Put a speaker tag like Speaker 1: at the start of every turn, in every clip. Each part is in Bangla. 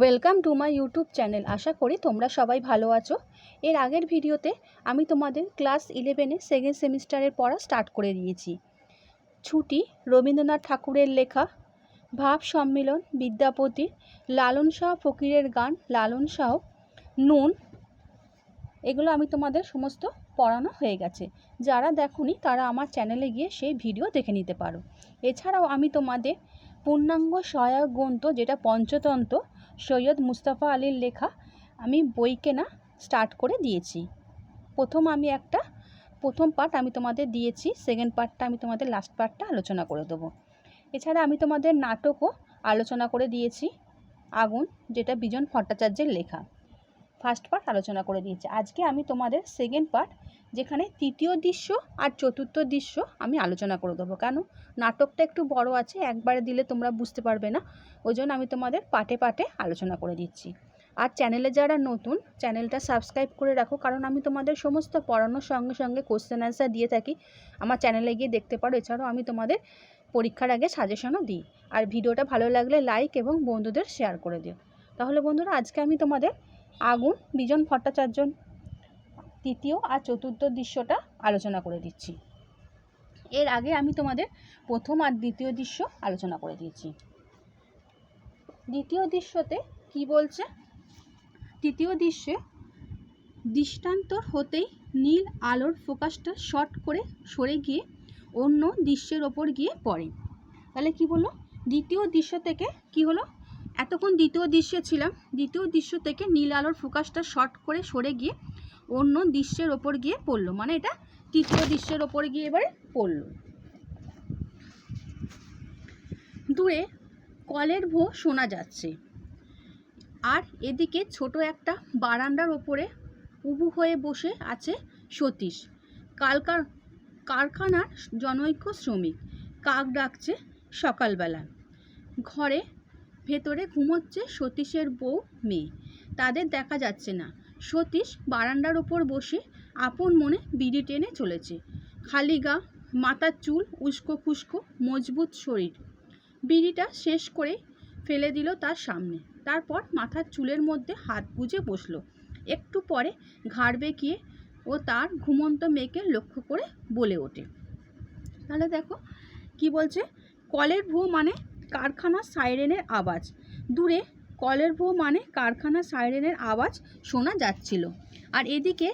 Speaker 1: Welcome to my YouTube channel আশা করি তোমরা সবাই ভালো আছো। এর আগের ভিডিওতে আমি তোমাদের ক্লাস ইলেভেনে সেকেন্ড সেমিস্টারের পড়া স্টার্ট করে দিয়েছি। ছুটি রবীন্দ্রনাথ ঠাকুরের লেখা, ভাব সম্মিলন বিদ্যাপতির লালন শাহ ফকিরের গান, লালন শাহ, নুন, এগুলো আমি তোমাদের সমস্ত পড়ানো হয়ে গেছে। যারা দেখোনি তারা আমার চ্যানেলে গিয়ে সেই ভিডিও দেখে নিতে পারো। এছাড়াও আমি তোমাদের পূর্ণাঙ্গ সহায়ক গ্রন্থ, যেটা পঞ্চতন্ত্র সৈয়দ মুস্তাফা আলীর লেখা আমি বই কেনা স্টার্ট করে দিয়েছি। প্রথম আমি একটা, প্রথম পার্ট আমি তোমাদের দিয়েছি সেকেন্ড পার্টটা আমি তোমাদের লাস্ট পার্টটা আলোচনা করে দেবো। এছাড়া আমি তোমাদের নাটকও আলোচনা করে দিয়েছি, আগুন, যেটা বিজন ভট্টাচার্যের লেখা। ফার্স্ট পার্ট আলোচনা করে দিয়েছি। আজকে আমি তোমাদের সেকেন্ড পার্ট যেখানে তৃতীয় দৃশ্য আর চতুর্থ দৃশ্য আমি আলোচনা করে দেবো। কেন? নাটকটা একটু বড় আছে, একবারে দিলে তোমরা বুঝতে পারবে না। ওই জন্য আমি তোমাদের পাটে পাটে আলোচনা করে দিচ্ছি। আর চ্যানেলে যারা নতুন চ্যানেলটা সাবস্ক্রাইব করে রাখো, কারণ আমি তোমাদের সমস্ত পড়ানোর সঙ্গে সঙ্গে কোশ্চেন অ্যান্সার দিয়ে থাকি। আমার চ্যানেলে গিয়ে দেখতে পারো, এছাড়াও আমি তোমাদের পরীক্ষার আগে সাজেশনও দিই। আর ভিডিওটা ভালো লাগলে লাইক এবং বন্ধুদের শেয়ার করে দিও। তাহলে বন্ধুরা, আজকে আমি তোমাদের আগুন, বিজন ভট্টাচার্য তৃতীয় আর চতুর্থ দৃশ্যটা আলোচনা করে দিচ্ছি। এর আগে আমি তোমাদের প্রথম আর দ্বিতীয় দৃশ্য আলোচনা করে দিয়েছি। দ্বিতীয় দৃশ্যতে কি বলছে? তৃতীয় দৃশ্যে দৃষ্টান্তর হতেই নীল আলোর ফোকাসটা শর্ট করে সরে গিয়ে অন্য দৃশ্যের ওপর গিয়ে পড়ে। তাহলে কি বলল? দ্বিতীয় দৃশ্য থেকে কি হলো? এতক্ষণ দ্বিতীয় দৃশ্যে ছিলাম। দ্বিতীয় দৃশ্য থেকে নীল আলোর ফোকাসটা শর্ট করে সরে গিয়ে অন্য দৃশ্যের ওপর গিয়ে পড়ল। মানে এটা তৃতীয় দৃশ্যের ওপর গিয়ে এবারে পড়ল। দূরে কলের ভো শোনা যাচ্ছে। আর এদিকে ছোট একটা বারান্দার ওপরে উবু হয়ে বসে আছে সতীশ, কালকার কারখানার জনৈক্য শ্রমিক। কাক ডাকছে সকালবেলা। ঘরে ভেতরে ঘুমোচ্ছে সতীশের বউ মেয়ে। তাদের দেখা যাচ্ছে না। সতীশ বারান্দার ওপর বসে আপন মনে বিড়ি টেনে চলেছে। খালি গা, মাথার চুল, উস্কো খুস্কো, মজবুত শরীর। বিড়িটা শেষ করে ফেলে দিল তার সামনে। তারপর মাথার চুলের মধ্যে হাত গুজে বসল। একটু পরে ঘাড় বেঁকিয়ে ও তার ঘুমন্ত মেয়েকে লক্ষ্য করে বলে ওঠে। তাহলে দেখো, কি বলছে? কলের ভূ মানে কারখানার সাইরেনের আওয়াজ। দূরে কলের ভূ মানে কারখানা সাইরেনের আওয়াজ শোনা যাচ্ছিল। আর এদিকে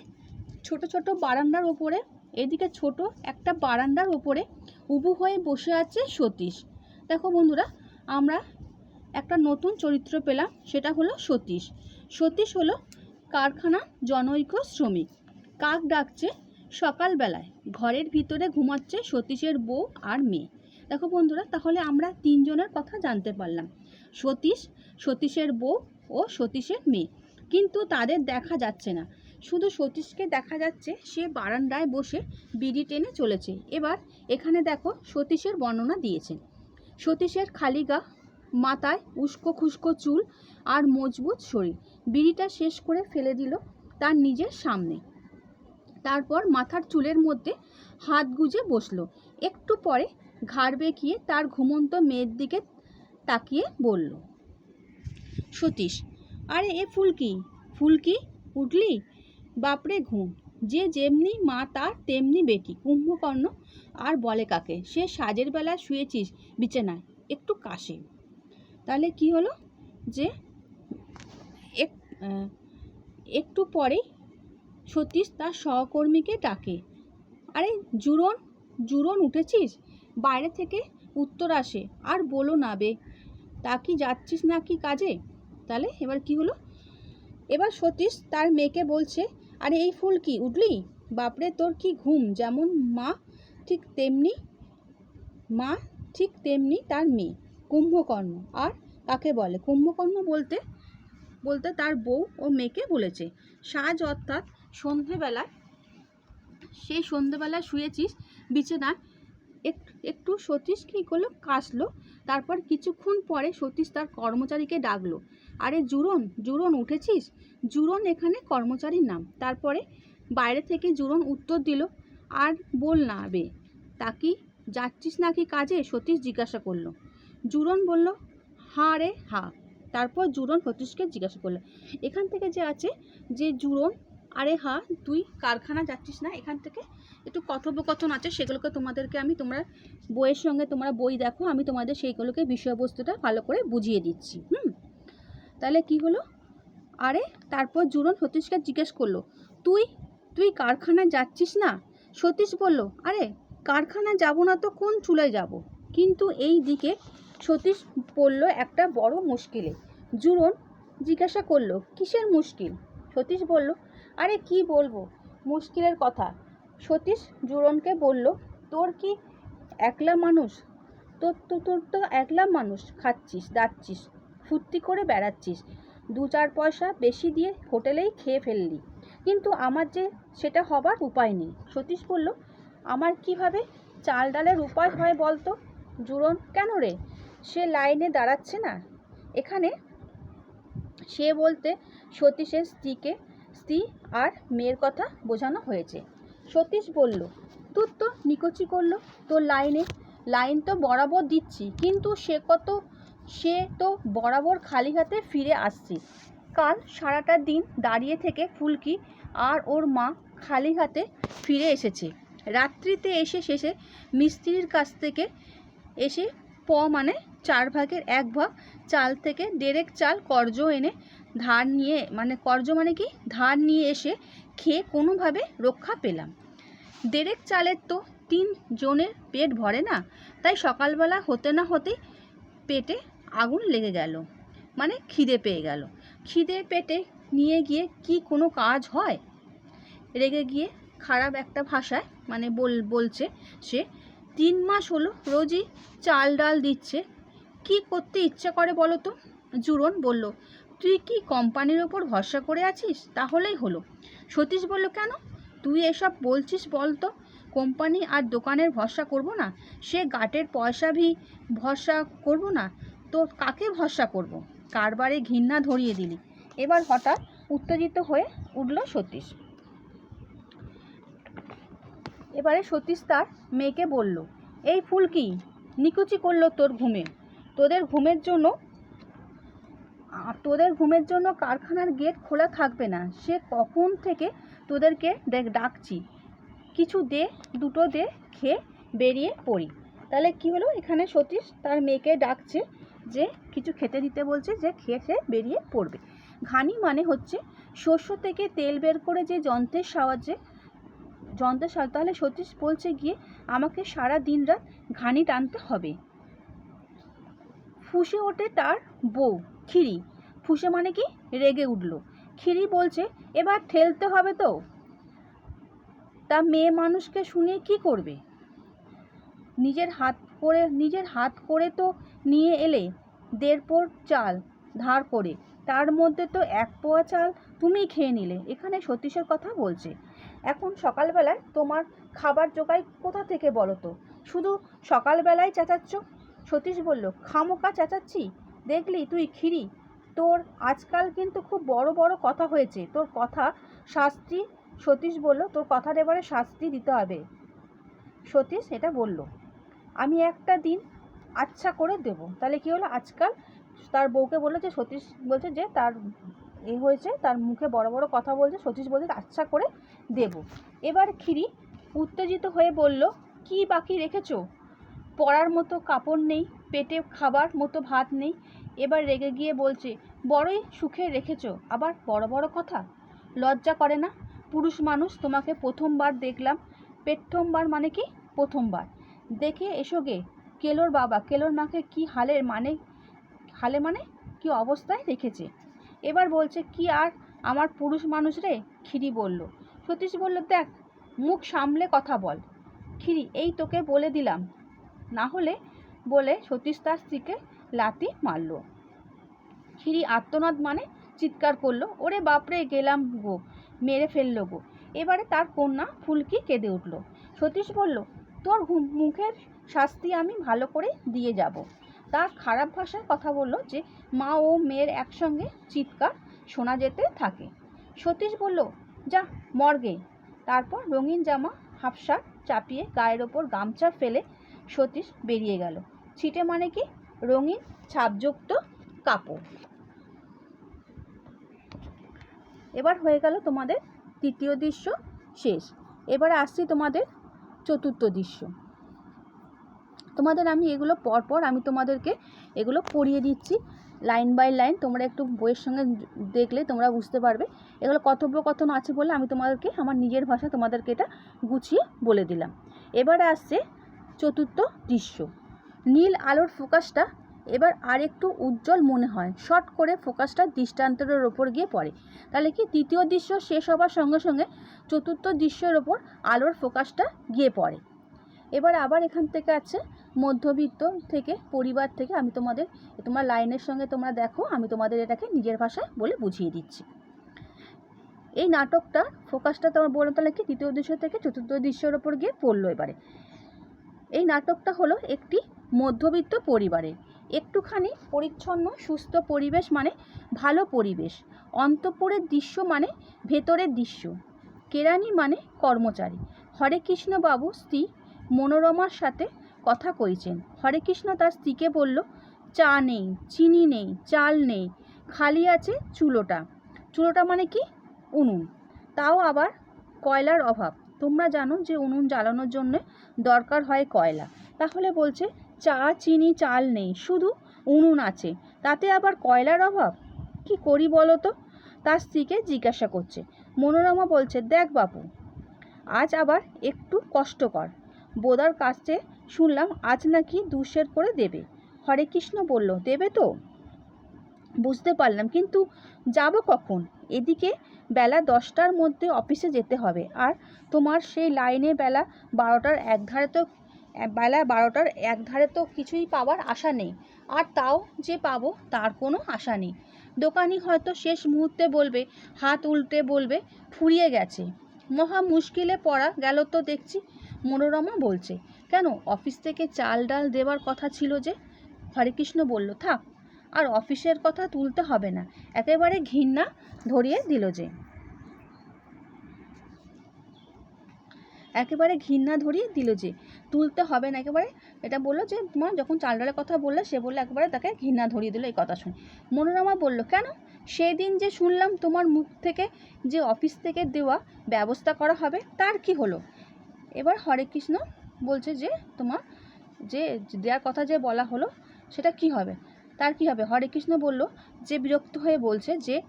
Speaker 1: ছোট ছোট বারান্দার ওপরে, এদিকে ছোট একটা বারান্দার ওপরে উবু হয়ে বসে আছে সতীশ। দেখো বন্ধুরা, আমরা একটা নতুন চরিত্র পেলাম, সেটা হলো সতীশ। সতীশ হলো কারখানা জনৈক শ্রমিক। কাক ডাকছে সকালবেলায়, ঘরের ভিতরে ঘুমাচ্ছে সতীশের বউ আর মেয়ে। দেখো বন্ধুরা, তাহলে আমরা তিনজনের কথা জানতে পারলাম। সতীশ, সতীশের বউ ও সতীশের মেয়ে। কিন্তু তাদের দেখা যাচ্ছে না। শুধু সতীশকে দেখা যাচ্ছে, সে বারান্দায় বসে বিড়ি টেনে চলেছে। এবার এখানে দেখো সতীশের বর্ণনা দিয়েছে। সতীশের খালি গা, মাথায় উস্কো খুস্কো চুল আর মজবুত শরীর। বিড়িটা শেষ করে ফেলে দিল তার নিজের সামনে। তারপর মাথার চুলের মধ্যে হাত গুজে বসল। একটু পরে ঘাড় বেঁকিয়ে তার ঘুমন্ত মেয়ের দিকে তাকিয়ে বলল, সতীশ, আরে এ ফুলকি ফুলকি উঠলি? বাপরে ঘুম। যে যেমনি মা তার, তেমনি বেটি কুম্ভকর্ণ আর বলে কাকে? সে সাজের বেলা শুয়েছিস বিছানায়। একটু কাশে। তাহলে কি হলো যে এক একটু পরেই সতীশ তার সহকর্মীকে ডাকে। আরে জুরন জুরন উঠেছিস? বাইরে থেকে উত্তর আসে, আর বলো না বে। তা কি যাচ্ছিস না কি কাজে? তাহলে এবার কি হলো? এবার সতীশ তার মেয়েকে বলছে, আরে এই ফুল কি, উঠলি? বাপরে, তোর কি ঘুম? যেমন মা ঠিক তেমনি, মা ঠিক তেমনি তার মেয়ে, কুম্ভকর্ণ। আর কাকে বলে, কুম্ভকর্ণ বলতে বলতে তার বউ ও মেয়েকে বলেছে। সাজ অর্থাৎ সন্ধেবেলায় সেই সন্ধেবেলায় শুয়েছিস বিছানায় একটু সতীশ কী করল? কাশলো। তারপর কিছুক্ষণ পরে সতীশ তার কর্মচারীকে ডাকলো। আরে জুরন জুরন উঠেছিস? জুরন এখানে কর্মচারীর নাম। তারপরে বাইরে থেকে জুরন উত্তর দিল, আর বল না বে, তা কি যাচ্ছিস নাকি কাজে? সতীশ জিজ্ঞাসা করল। জুরন বলল, হা রে, হা। তারপর জুরন সতীশকে জিজ্ঞাসা করল, এখান থেকে যে আছে যে জুরন আরে হা, তুই কারখানা যাচ্ছিস না এখান থেকে? একটু কথোপকথন আছে, সেগুলোকে তোমাদেরকে আমি তোমরা বইয়ের সঙ্গে তোমরা বই দেখো, আমি তোমাদের সেইগুলোকে বিষয়বস্তুটা ভালো করে বুঝিয়ে দিচ্ছি, হুম? তাহলে কি হলো? আরে, তারপর জুরন সতীশকে জিজ্ঞেস করল, তুই তুই কারখানায় যাচ্ছিস না? সতীশ বলল, আরে, কারখানায় যাব না তো কোন চুলায় যাব? কিন্তু এই দিকে সতীশ পড়ল একটা বড় মুশকিলে। জুরন জিজ্ঞাসা করল, কিসের মুশকিল? সতীশ বলল আরে কি বলব? মুশকিলের কথা। সতীশ জুরনকে বলল, তোর কি একলা মানুষ? তোর তো তোর তো একলা মানুষ। খাচ্ছিস, দাচ্ছিস, ফুর্তি করে বেড়াচ্ছিস। দু চার পয়সা বেশি দিয়ে হোটেলেই খেয়ে ফেললি। কিন্তু আমার যে সেটা হবার উপায় নেই। সতীশ বলল, আমার কীভাবে চাল ডালের উপায় হয় বলতো? জুরন কেন রে? সে লাইনে দাঁড়াচ্ছে না। এখানে সে বলতে সতীশের স্ত্রীকে স্ত্রী আর মেয়ের কথা বোঝানো হয়েছে। সতীশ বলল, তোর তো নিকচি করল, তোর লাইনে, লাইন তো বরাবর দিচ্ছি, কিন্তু সে কত, সে তো বরাবর খালি হাতে ফিরে আসছি। কাল সারাটা দিন দাঁড়িয়ে থেকে ফুলকি আর ওর মা খালি হাতে ফিরে এসেছে। রাত্রিতে এসে শেষে মিস্ত্রির কাছ থেকে এসে মানে চার ভাগের এক ভাগ। চাল থেকে ডেরেক চাল কর্জ এনে ধার নিয়ে মানে কর্জ মানে কি? ধার নিয়ে এসে খেয়ে কোনোভাবে রক্ষা পেলাম। ডেরেক চালের তো তিন জনের পেট ভরে না, তাই সকালবেলা হতে না হতেই পেটে আগুন লেগে গেল মানে খিদে পেয়ে গেল। খিদে পেটে নিয়ে গিয়ে কি কোনো কাজ হয়? রেগে গিয়ে খারাপ একটা ভাষায় মানে বল, বলছে সে তিন মাস হলো রোজই চাল ডাল দিচ্ছে। কি করতে ইচ্ছা করে বলো তো? জুরন বলল, তুই কি কোম্পানির ওপর ভরসা করে আছিস? তাহলেই হলো। সতীশ বলল, কেন? তুই এসব বলছিস বল তো কোম্পানি আর দোকানের ভরসা করব না। সে গাটের পয়সা ভি ভরসা করব না। তো কাকে ভরসা করব? কারবারে ঘৃণা ধরিয়ে দিলি। এবার হঠাৎ উত্তেজিত হয়ে উঠল সতীশ। এবারে সতীশ তার মেয়েকে বলল, এই ফুল কি? নিকুচি করল তোর ঘুমে। তোদের ঘুমের জন্য তোদের ঘুমের জন্য কারখানার গেট খোলা থাকবে না। সে কখন থেকে তোদেরকে ডাকছি। কিছু দে, দুটো দে, খেয়ে বেরিয়ে পড়ি। তাহলে কি হলো? এখানে সতীশ তার মেয়েকে ডাকছে যে কিছু খেতে দিতে বলছে, যে খেয়ে সে বেরিয়ে পড়বে। ঘানি মানে হচ্ছে শস্য থেকে তেল বের করে যে যন্ত্রের সাহায্যে যন্ত্রের তাহলে সতীশ বলছে গিয়ে আমাকে সারা দিন রাত ঘানি টানতে হবে। ফুসে ওঠে তার বউ খিরি ফুসে মানে কি? রেগে উঠল। খিরি বলছে, এবার ঠেলতে হবে তো। তা মেয়ে মানুষকে শুনে কি করবে? নিজের হাত করে, নিজের হাত করে তো নিয়ে এলে, দেড় পোর চাল ধার করে। তার মধ্যে তো এক পোয়া চাল তুমি খেয়ে নিলে। এখানে সতীশের কথা বলছে। এখন সকালবেলায় তোমার খাবার জোগাই কোথা থেকে বলো তো? শুধু সকালবেলায় চেঁচাচ্ছ? সতীশ বলল খামোকা চেঁচাচ্ছি? দেখলি তুই খিরি তোর আজকাল কিন্তু খুব বড় বড় কথা হয়েছে। তোর কথা শাস্তি সতীশ বলল, তোর কথার এবারে শাস্তি দিতে হবে সতীশ এটা বলল, আমি একটা দিন আচ্ছা করে দেব। তাহলে কি হলো? আজকাল তার বউকে বলল যে, সতীশ বলছে যে, তার এ হয়েছে, তার মুখে বড় বড় কথা বলছে, সতীশ বলছে আচ্ছা করে দেব। এবার খিরি উত্তেজিত হয়ে বলল, কি বাকি রেখেছো? পরার মতো কাপড় নেই, পেটে খাবার মতো ভাত নেই। এবার রেগে গিয়ে বলছে, বড়ই সুখে রেখেছো, আবার বড় বড় কথা? লজ্জা করে না? পুরুষ মানুষ, তোমাকে প্রথমবার দেখলাম। প্রথমবার মানে কি? প্রথমবার। দেখে এসো গে, কেলোর বাবা, কেলোর মাকে কি হালের মানে হালে মানে কি অবস্থায় রেখেছে? এবার বলছে, কি আর আমার পুরুষ মানুষ রে? খিরি বলল। সতীশ বলল, দেখ, মুখ সামলে কথা বল। খিরি এই তোকে বলে দিলাম। না হলে বলে সতীশ তার স্ত্রীকে লাতি মারল। খিরি আত্মনাদ মানে চিৎকার করল, ওরে বাপরে, গেলাম গো, মেরে ফেলল গো। এবারে তার কন্যা ফুলকি কেঁদে উঠল। সতীশ বলল, তোর মুখের শাস্তি আমি ভালো করে দিয়ে যাব। তার খারাপ ভাষায় কথা বলল যে মা ও মেয়ের একসঙ্গে চিৎকার শোনা যেতে থাকে। সতীশ বলল, যা, মর্গে। তারপর রঙিন জামা, হাফসার চাপিয়ে গায়ের ওপর গামছা ফেলে সতীশ বেরিয়ে গেল। ছিটে মানে কি? রঙিন ছাপযুক্ত কাপড়। এবার হয়ে গেল তোমাদের তৃতীয় দৃশ্য শেষ। এবার আসছি তোমাদের চতুর্থ দৃশ্য। তোমাদের আমি এগুলো পরপর আমি তোমাদেরকে এগুলো পড়িয়ে দিচ্ছি। লাইন বাই লাইন তোমরা একটু বইয়ের সঙ্গে দেখলে তোমরা বুঝতে পারবে। এগুলো কথোপকথন আছে বলে আমি তোমাদেরকে আমার নিজের ভাষা তোমাদেরকে এটা গুছিয়ে বলে দিলাম। এবারে আসছে চতুর্থ দৃশ্য। নীল আলোর ফোকাসটা এবার আর একটু উজ্জ্বল মনে হয়। শর্ট করে ফোকাসটা দৃষ্টান্তরের ওপর গিয়ে পড়ে। তাহলে কি তৃতীয় দৃশ্য শেষ হবার সঙ্গে সঙ্গে চতুর্থ দৃশ্যের ওপর আলোর ফোকাসটা গিয়ে পড়ে। এবার আবার এখান থেকে আছে মধ্যবিত্ত থেকে, পরিবার থেকে আমি তোমাদের, তোমার লাইনের সঙ্গে তোমরা দেখো, আমি তোমাদের এটাকে নিজের ভাষায় বলে বুঝিয়ে দিচ্ছি। এই নাটকটা, ফোকাসটা তোমার বললাম তাহলে কি তৃতীয় দৃশ্য থেকে চতুর্থ দৃশ্যের ওপর গিয়ে পড়ল এবারে। এই নাটকটা হলো একটি মধ্যবিত্ত পরিবারের। একটুখানি পরিচ্ছন্ন, সুস্থ পরিবেশ মানে ভালো পরিবেশ। অন্তপুরের দৃশ্য মানে ভেতরের দৃশ্য। কেরানি মানে কর্মচারী। হরে কৃষ্ণবাবু স্ত্রী মনোরমার সাথে কথা কইছেন। হরে কৃষ্ণ তার স্ত্রীকে বলল, চা নেই, চিনি নেই, চাল নেই, খালি আছে চুলোটা। চুলোটা মানে কি? উনুন। তাও আবার কয়লার অভাব। তোমরা জানো যে উনুন জ্বালানোর জন্য দরকার হয় কয়লা। তাহলে বলছে, চা, চিনি, চাল নেই, শুধু উনুন আছে। তাতে আবার কয়লার অভাব? কি করি বলো তো? তার স্ত্রীকে জিজ্ঞাসা করছে। মনোরমা বলছে, দেখ বাপু, আজ আবার একটু কষ্টকর। বোদার কাছে শুনলাম আজ নাকি দু দুশের করে দেবে। হরে কৃষ্ণ বলল, দেবে তো? বুঝতে পারলাম, কিন্তু যাব কখন? এদিকে বেলা দশটার মধ্যে অফিসে যেতে হবে, আর তোমার সেই লাইনে বেলা বারোটার এক ধারে তো, বেলা বারোটার এক ধারে তো কিছুই পাওয়ার আশা নেই, আর তাও যে পাবো তার কোনো আশা নেই। দোকানি হয়তো শেষ মুহূর্তে বলবে, হাত উল্টে বলবে, ফুরিয়ে গেছে। মহা মুশকিলে পড়া গেল তো দেখছি মনোরমা বলছে, কেন? অফিস থেকে চাল ডাল দেওয়ার কথা ছিল যে? হরেকৃষ্ণ বলল, থাক, আর অফিসের কথা তুলতে হবে না, একেবারে ঘৃণা ধরিয়ে দিল যে। একেবারে ঘৃণা ধরিয়ে দিল যে, তুলতে হবে না, একেবারে এটা বলল যে তোমার যখন চাল ডালের কথা বললে, সে বলল একেবারে তাকে ঘৃণা ধরিয়ে দিল এই কথা শুনে। মনোরমা বলল, কেন? সেদিন যে শুনলাম তোমার মুখ থেকে যে অফিস থেকে দেওয়া ব্যবস্থা করা হবে, তার কি হলো? এবার হরে কৃষ্ণ বলছে যে, তোমার যে দেওয়ার কথা যে বলা হলো, সেটা কি হবে? তার কি হবে? হরে কৃষ্ণ বলল, যে বিরক্ত হয়ে বলছে যে,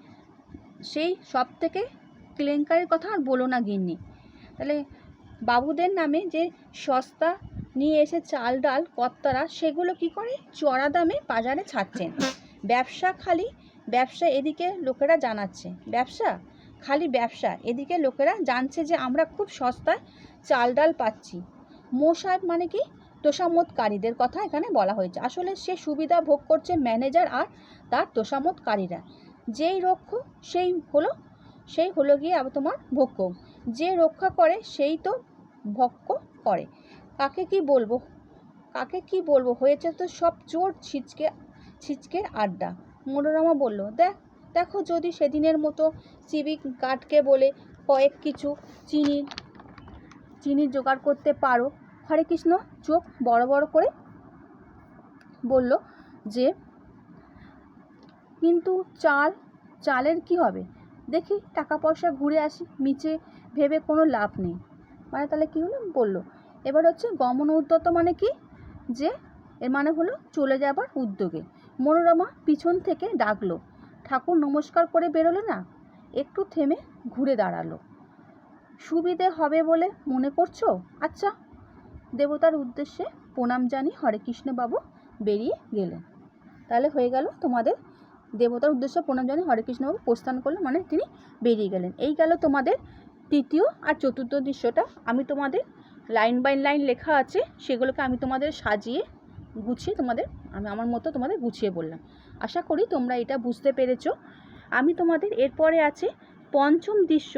Speaker 1: সেই সব থেকে কেলেঙ্কারির কথা আর বলো না গিন্নি। তাহলে বাবুদের নামে যে সস্তা নিয়ে এসে চাল ডাল, কর্তারা, সেগুলো কি করে? চড়া দামে বাজারে ছাড়ছেন ব্যবসা খালি ব্যবসা এদিকে লোকেরা জানাচ্ছে। ব্যবসা? খালি ব্যবসা। এদিকে লোকেরা জানছে যে আমরা খুব সস্তায় চাল ডাল পাচ্ছি। মোসাহেব মানে কি? তোষামতকারীদের কথা এখানে বলা হয়েছে। আসলে সে সুবিধা ভোগ করছে ম্যানেজার আর তার তোষামতকারীরা যেই রক্ষ সেই হলো সেই হলো গিয়ে আবার তোমার ভক্ষক যে রক্ষা করে, সেই তো ভক্ষ করে। কাকে কি বলব? কাকে কি বলব? হয়েছে তো সব চোর ছিচকে ছিচকের আড্ডা। মনোরমা বলল, দেখ, দেখো যদি সেদিনের মতো সিভিক গার্ডকে বলে কয়েক কিছু চিনি চিনি জোগাড় করতে পারো। হরে কৃষ্ণ, চোখ বড় বড় করে বলল যে, কিন্তু চাল, চালের কি হবে? দেখি টাকা পয়সা ঘুরে আসি মিচে ভেবে কোনো লাভ নেই। মানে তাহলে কী হলো? বলল। এবার হচ্ছে গমন উদ্যত মানে কি? যে, এর মানে হলো চলে যাবার উদ্যোগে। মনোরমা পিছন থেকে ডাকলো। ঠাকুর নমস্কার করে বেরোলো না? একটু থেমে ঘুরে দাঁড়াল। সুবিধে হবে বলে মনে করছ? আচ্ছা। দেবতার উদ্দেশ্যে প্রণাম জানি হরে কৃষ্ণবাবু বেরিয়ে গেলেন। তাহলে হয়ে গেল তোমাদের দেবতার উদ্দেশ্যে প্রণাম জানি হরে কৃষ্ণবাবু প্রস্থান করলেন মানে তিনি বেরিয়ে গেলেন। এই গেল তোমাদের তৃতীয় আর চতুর্থ দৃশ্যটা। আমি তোমাদের লাইন বাই লাইন লেখা আছে, সেগুলোকে আমি তোমাদের সাজিয়ে গুছিয়ে তোমাদের, আমি আমার মতো তোমাদের গুছিয়ে বললাম। আশা করি তোমরা এটা বুঝতে পেরেছ। আমি তোমাদের এরপরে আছে পঞ্চম দৃশ্য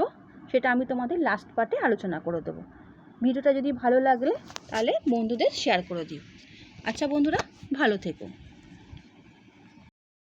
Speaker 1: সেটা আমি তোমাদের লাস্ট পার্টে আলোচনা করে দেবো। ভিডিওটা যদি ভালো লাগলে তাহলে বন্ধুদের শেয়ার করে দিও। আচ্ছা বন্ধুরা, ভালো থেকো।